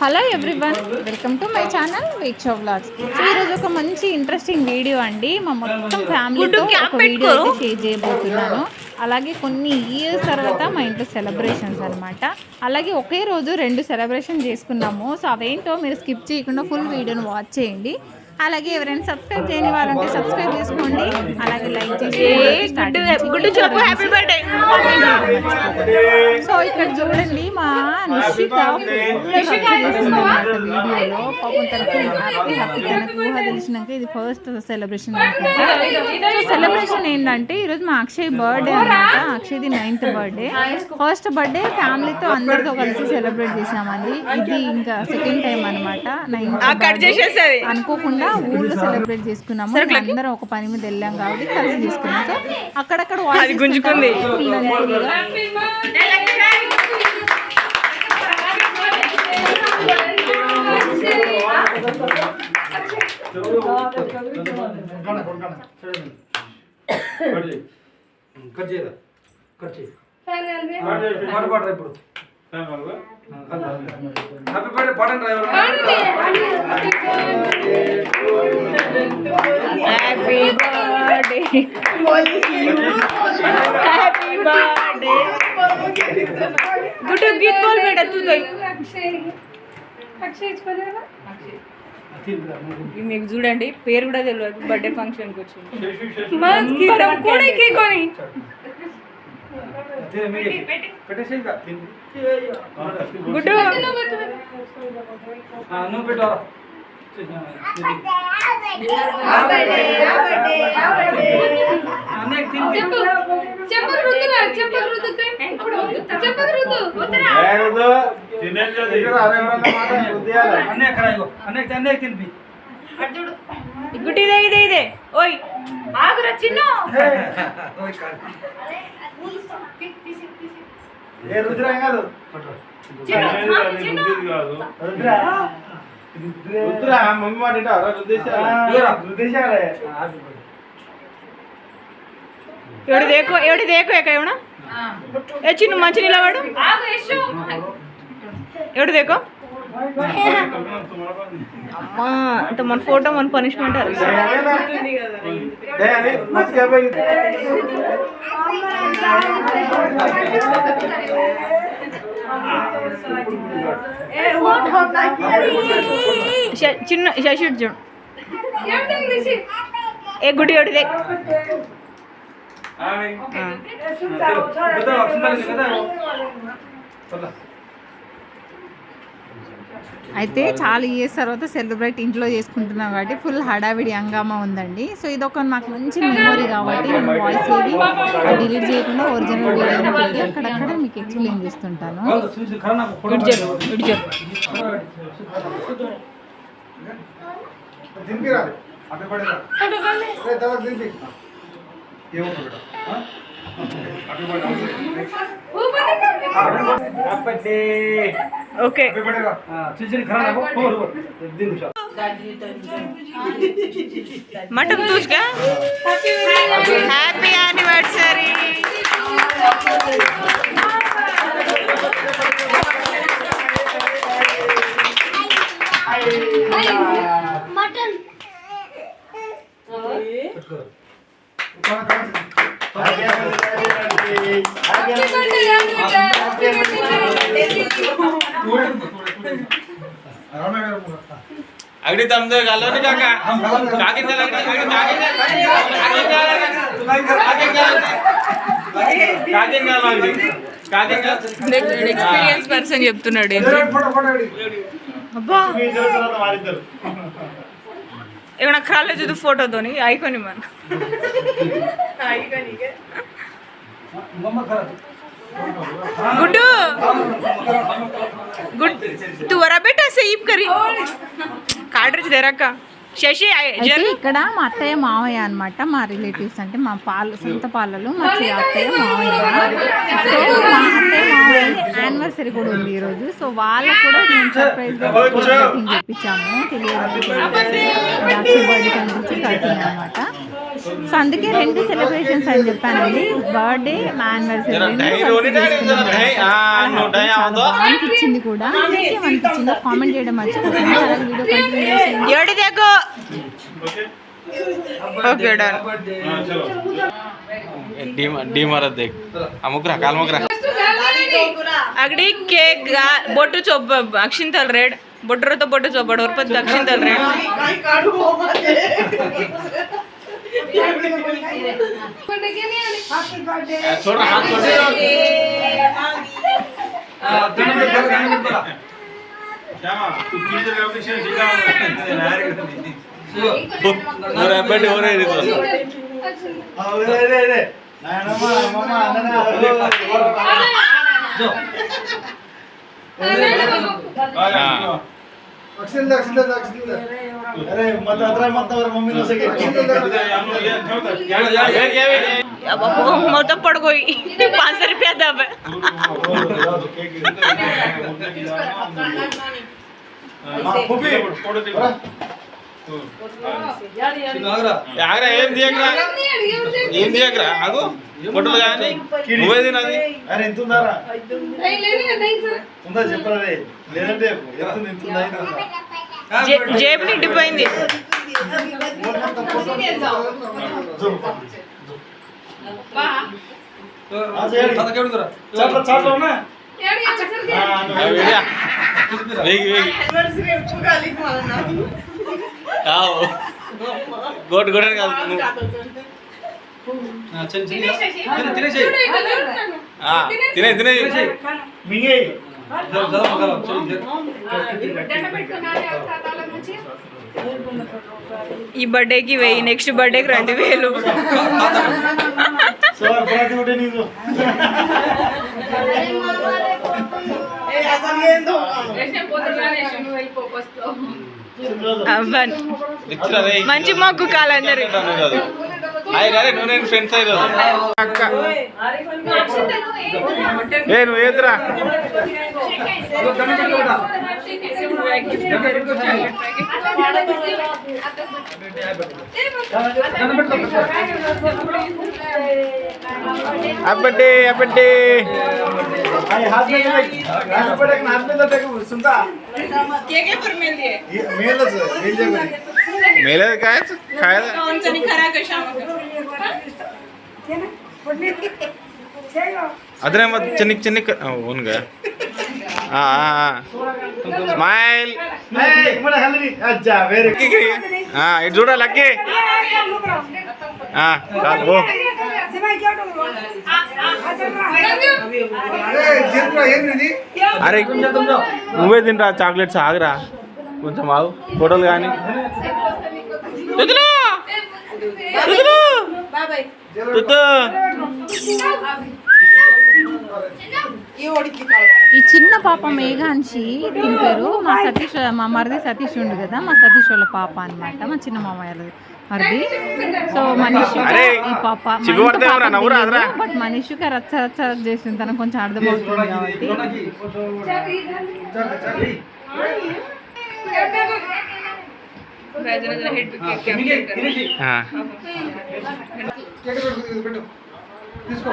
Hello everyone welcome to my channel week show vlogs. So ఈరోజు ఒక మంచి interesting video అండి. మా మొత్తం ఫ్యామిలీతో ఒక వీడియో అయితే షేర్ చేయబోతున్నాను. అలాగే కొన్ని ఇయర్స్ తర్వాత మా ఇంట్లో సెలబ్రేషన్స్ అన్నమాట. అలాగే ఒకే రోజు రెండు సెలబ్రేషన్ చేసుకున్నాము. సో అవేంటో మీరు స్కిప్ చేయకుండా ఫుల్ వీడియోని వాచ్ చేయండి. అలాగే ఎవరైనా సబ్స్క్రైబ్ చేయని వాళ్ళంటే సబ్స్క్రైబ్ చేసుకోండి. అలాగే లైక్ చేసి సో ఇక్కడ చూడండి మా నిషిక వీడియోలో పాపం తనకి హ్యాపీ హ్యాపీ తనకు ఊహ తెలిసినాక ఇది ఫస్ట్ సెలబ్రేషన్ అనుకుంటా. సో సెలబ్రేషన్ ఏంటంటే ఈరోజు మా అక్షయ్ బర్త్డే అనమాట అక్షయ్ది నైన్త్ బర్త్డే ఫస్ట్ బర్త్డే ఫ్యామిలీతో అందరితో కలిసి సెలబ్రేట్ చేసామండి ఇది ఇంకా సెకండ్ టైం అనమాట కట్ నైన్త్ అనుకోకుండా ఊళ్ళో సెలబ్రేట్ చేసుకున్నాము. అందరం ఒక పని మీద వెళ్ళాం కాబట్టి కలిసి చేసుకున్నాం సో అక్కడక్కడ అది గుంజుకుంది. కట్ చేయరా కట్ చేయి పాట పాడరా ఇప్పుడు హ్యాపీ బర్త్డే పాడండి రా ఎవరు హ్యాపీ బర్త్డే బర్త్డే గుడ్డు గీత్ బోల్ బేటా తూ तो మీకు చూడండి పేరు కూడా తెలియదు బర్త్డే ఫంక్షన్కి వచ్చింది కొని తిని. గుడ్డు నువ్వు తినిపి గుడ్డి ఇదే ఇదే ఇదే ఓయ్ ఆగురా చిన్న ఓయ్ కాదు. ఏ రుద్ర కాదు రుద్ర మమ్మీ మాట? రుద్దేశాలే. రుద్దేశాలే. ఎవడి దేకో ఎవడి దేకో ఎక్క ఎవడ ఏ చిన్న మంచి నిలవాడు ఎవడు దేకో? అమ్మా అంత మన ఫోటో మన పనిష్మెంట్. చిన్న శశి చూడు. ఏ గుడి ఎవడి అయితే చాలా ఇయర్స్ తర్వాత సెలబ్రేట్ ఇంట్లో చేసుకుంటున్నాం కాబట్టి ఫుల్ హడావిడి హంగామా ఉందండి. సో ఇది ఒక నాకు మంచి మెమొరీ కాబట్టి నేను వాయిస్ ఏది డిలీట్ చేయకుండా ఒరిజినల్ వీడియోని పెట్టి అక్కడక్కడ మీకు ఎక్స్ప్లెయిన్ చేస్తుంటాను. దింపిరా ఓకే. మటన్ తూసుగా హ్యాపీ యానివర్సరీ పెట్టుకో. రమణ గారు ముందు. अगदी तमदे घालो ना काका काकी चला काकी काकी काकी కావాలి కాకి ఎక్స్పీరియన్స్ పర్సన్ చెప్తున్నాడు ఫోటో ఫోటో రెడీ. అబ్బా నాకు రాలేదు ఫోటోతోని? ఐకోని మన గుడ్డు! గుడ్ త్వర బెట్ట కర్రీ. కాడ్రిచ్ తెరక్క శశి ఇక్కడ మా అత్తయ్య మావయ్య అనమాట మా రిలేటివ్స్ అంటే మా పాలు సొంత పాలలో మా అత్తయ్య మావయ్య. యానివర్సరీ కూడా ఉంది ఈరోజు. సో వాళ్ళకు కూడా మేము సర్ప్రైజ్గా చెప్పించాము తెలియదు బర్త్డే కనిపించి అనమాట సో అందుకే రెండు సెలబ్రేషన్స్ అని చెప్పానండి. బర్త్డే యానివర్సరీ జర రెండు డై కలిపి రోని డై, జర చేసుకున్నాం. డై. ఆ, చాలా నువ్వు డై చాలా అవుతో? బాగా అనిపించింది కూడా. మీకు ఏమనిపించిందో కామెంట్ చేయడం మర్చిపోకండి. అలాగే వీడియో కంటిన్యూ ओके डन डी मारत देख अमुक राख अमुक राख అగడి కేక్ బొట్టు చొబ్బ అక్షింతల్ రేడ్ బొట్టరతో బొట్టు చొబ్బడు ఉర్పతి అక్షింతల్ రేడ్ చూడ ஒரு அப்பேட்டு ஒரே இருக்கு मोठा पड गोई पाच रुपया दाब फुबी ఆగరా ఏం దియకరా ఏం బొట్టులు కానీ నువ్వే తినది అరే ఎంత ఉందారా ఉందా చెప్పరా లేదంటే ఎంత జేబు నిండిపోయింది. చాట్ల, చాట్ల ఉన్నా? వేగి వేగి కావు గోటు గోటు కాదు నువ్వు. ఆ, తినే తినే మింగేయ్. ఈ బర్త్డేకి వెయ్యి నెక్స్ట్ బర్త్డేకి రెండు వేలు సో, అపరాధి ఒకటే నీకు. మంచి మొక్కు కాలందరు ఫ్రెండ్స్ అక్క ఏ నువ్వు ఏదిరా అబ్బడ్డే అబ్బడ్డే आई हाथ में तो हाथ पर एक हाथ में लगा देखो सुनता? के के पर मेल दिए? ये मेलच मेल जे कोणी मेल काय खायला कोणचं खरा कशा मग ಅದ್ರ ಮತ್ತೆ ಚಿನ್ನಕ್ हाँ हाँ ಆ ಸ್ಮೈಲ್ ఇటు చూడ లక్కీ. ఓ అరే నువ్వే తింటా చాక్లెట్స్ ఆగరా. కొంచెం ఆగు. ఫోటోలు కానీ బాబాయ్. ఈ చిన్న పాప మేఘాంశి దీని పేరు మా సతీష్ మా మరిది సతీష్ ఉండు కదా మా సతీష్ వాళ్ళ పాప అన్నమాట మా చిన్న మామయ్య మరిది సో మనీష్ అరే, ఈ పాప. బట్ మనీష్కి రచ్చ రచ్చ చేసింది తనకు కొంచెం అర్థమవుతుంది కాబట్టి ఆ. తీసుకో.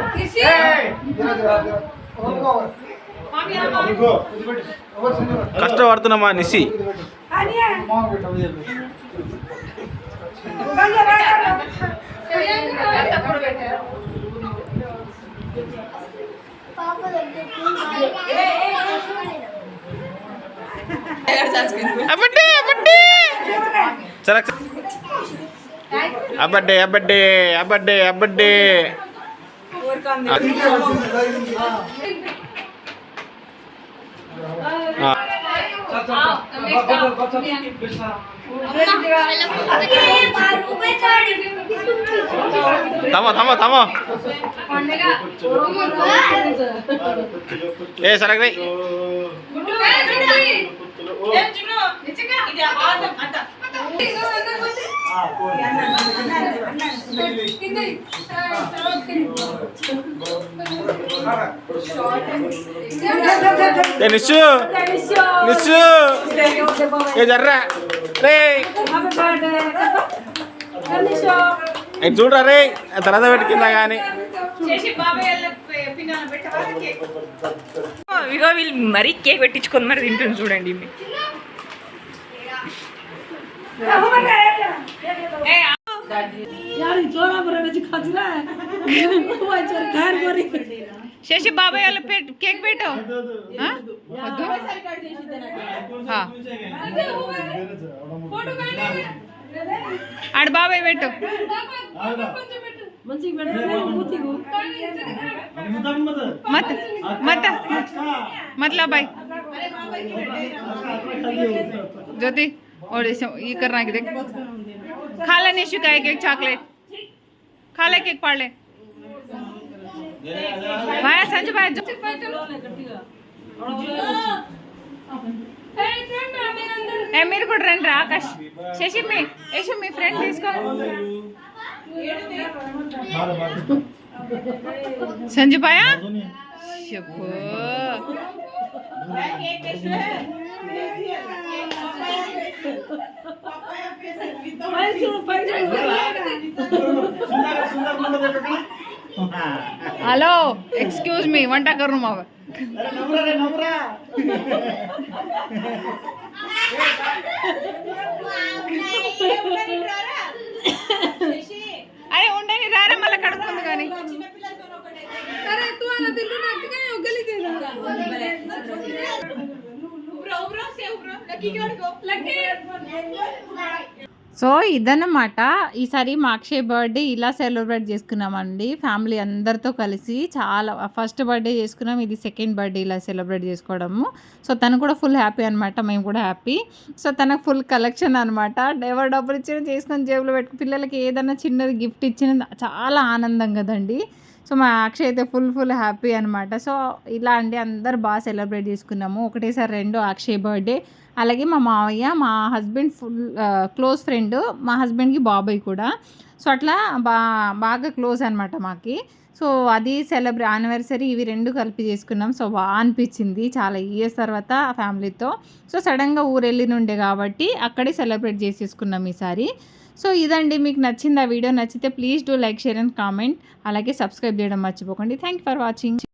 కష్టపడుతున్నామా నిసి అబ్బడ్డే అబ్బడ్డే అబ్బడ్డే అబ్బడ్డే అబ్బడ్డే. అబ్బడ్డే ఆ. తమ తమ తమ ఏ సరే రే ఏ జర్రా. రే. ఇటు చూడరా రే. తర్వాత పెట్టి కానీ ఇగో వీళ్ళు మరీ కేక్ పెట్టించుకొని మరి తింటుంది చూడండి. ಶಶಿ ಬಾಬಾ ಎಲ್ಲ ಪೇಟ್ ಕೇಕ್ ಪೇಟು ಅದು ಹಾ ಆಡ್ ಬಾಬಾ ಬೆಟ್ಟು ಮತ್ ಮತ್ತ ಮತ್ಲ ಬಾಯ್ ಜ್ಯೋತಿ और ऐसे ये कर रहा है कि देख। खा ले निशु का एक एक चॉकलेट खा ले केक पाड़ ले। भाया संजू भाई, जो मेरे को ट्रेंड रहा, आकाश। शशि में ऐसे में फ्रेंड इसको। संजय भाया शुभ హలో ఎక్స్క్యూజ్ మీ వంట కరు మావ. సో ఇదన్నమాట. ఈసారి మా అక్షయ్ బర్త్డే ఇలా సెలబ్రేట్ చేసుకున్నామండి. ఫ్యామిలీ అందరితో కలిసి చాలా ఫస్ట్ బర్త్డే చేసుకున్నాం. ఇది సెకండ్ బర్త్డే ఇలా సెలబ్రేట్ చేసుకోవడము. సో తను కూడా ఫుల్ హ్యాపీ అనమాట మేము కూడా హ్యాపీ. సో తనకు ఫుల్ కలెక్షన్ అనమాట ఎవరు డబ్బులు ఇచ్చినా చేసుకొని జేబులో పెట్టుకు పిల్లలకి ఏదైనా చిన్నది గిఫ్ట్ ఇచ్చిన చాలా ఆనందం కదండి. సో మా అక్షయ్ అయితే ఫుల్ ఫుల్ హ్యాపీ అనమాట సో ఇలా అండి అందరు బాగా సెలబ్రేట్ చేసుకున్నాము. ఒకటేసారి రెండు అక్షయ్ బర్త్డే. అలాగే మా మావయ్య మా హస్బెండ్ ఫుల్ క్లోజ్ ఫ్రెండ్ మా హస్బెండ్కి బాబాయ్ కూడా. సో అట్లా బా బాగా క్లోజ్ అనమాట మాకి. సో అది సెలబ్రే యానివర్సరీ ఇవి రెండు కలిపి చేసుకున్నాం. సో బాగా అనిపించింది చాలా ఇయర్స్ తర్వాత ఫ్యామిలీతో. సో సడన్గా ఊరెళ్ళి నుండే కాబట్టి అక్కడే సెలబ్రేట్ చేసేసుకున్నాం ఈసారి. సో ఇదండి. మీకు నచ్చింది ఆ వీడియో నచ్చితే please do like share and comment. అలాగే సబ్స్క్రైబ్ చేయడం మర్చిపోకండి. Thank for watching.